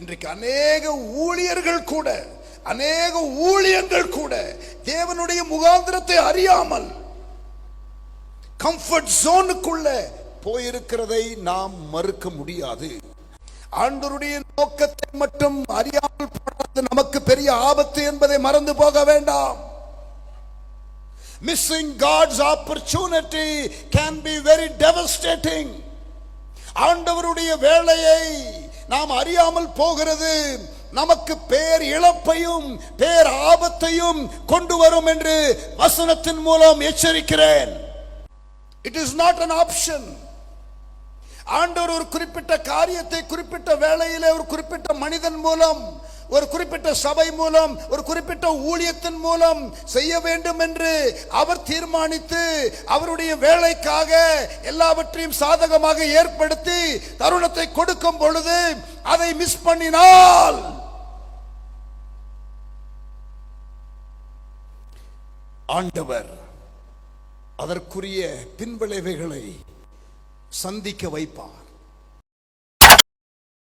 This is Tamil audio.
இன்றைக்கு அநேக ஊழியர்கள் கூட அநேக ஊழியங்கள் கூட தேவனுடைய முகாந்திரத்தை அறியாமல் கம்ஃபர்ட் ஜோனுக்குள்ள போயிருக்கிறதை நாம் மறுக்க முடியாது. ஆண்டவருடைய நோக்கத்தை மட்டும் அறியாமல் போனது நமக்கு பெரிய ஆபத்து என்பதை மறந்து போக வேண்டாம். Missing God's opportunity can be very devastating ஆண்டவருடைய வேலையை நாம் அறியாமல் போகிறது. நமக்கு பேர் இழப்பையும் பேர் ஆபத்தையும் கொண்டு வரும் என்று வசனத்தின் மூலம் எச்சரிக்கிறேன். It is not an option ஆண்டவர் ஒரு குறிப்பிட்ட காரியத்தை குறிப்பிட்ட வேளையிலே ஒரு குறிப்பிட்ட மனிதன் மூலம் ஒரு குறிப்பிட்ட சபை மூலம் ஒரு குறிப்பிட்ட ஊழியத்தின் மூலம் செய்ய வேண்டும் என்று அவர் தீர்மானித்து அவருடைய வேலைக்காக எல்லாவற்றையும் சாதகமாக ஏற்படுத்தி தருணத்தை கொடுக்கும் பொழுது அதை மிஸ் பண்ணினால். ஆண்டவர் அதற்குரிய பின்விளைவுகளை சந்திக்க வைப்பார்.